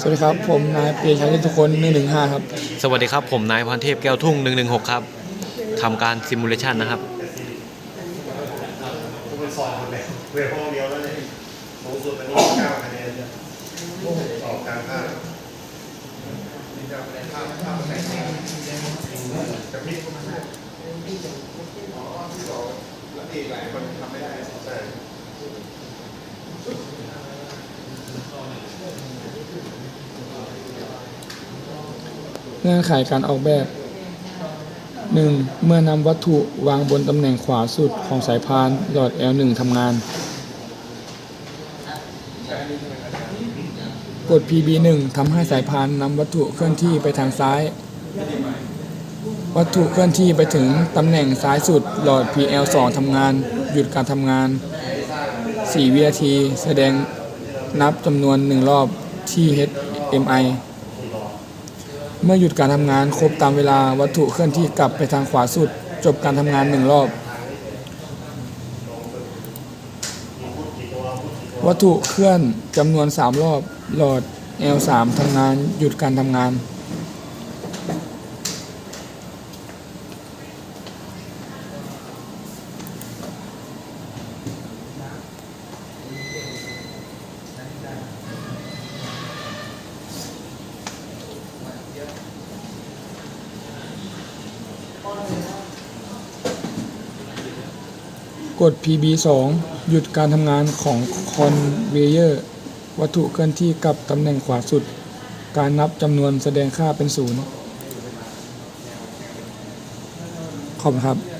สวัสดีครับ ผมนายเปียชัยทุกคนหนึ่งหนึ่งห้าครับ สวัสดีครับ ผมนายพรเทพแก้วทุ่ง 116 ครับทำการซิมูเลชันนะครับเป็นสอบหมดเลยเวทห้องเดียวแล้วเนี่ยสูงสุดอันนี้เก้าคะแนนเนี่ยสอบการภาคจะมีแล้วอีกหลายคนทำไม่ได้ใช่ เงื่อนไขการออกแบบ 1. เมื่อนำวัตถุวางบนตำแหน่งขวาสุดของสายพานหลอด L1 ทำงาน กด PB1 ทำให้สายพานนำวัตถุเคลื่อนที่ไปทางซ้าย วัตถุเคลื่อนที่ไปถึงตำแหน่งซ้ายสุดหลอด PL2 ทำงาน หยุดการทำงาน 4 วินาที แสดงนับจำนวน 1 รอบที่ HMI เมื่อหยุดการทำงานครบตามเวลาวัตถุเคลื่อนที่กลับไปทางขวาสุด จบการทำงานหนึ่งรอบ วัตถุเคลื่อนจำนวน 3 รอบ หลอด L3 ทำงานหยุดการทำงาน กด PB2 หยุดการทำงานของคอนเวเยอร์วัตถุเคลื่อนที่กับตำแหน่งขวาสุด การนับจำนวนแสดงค่าเป็นศูนย์ขอบคุณครับ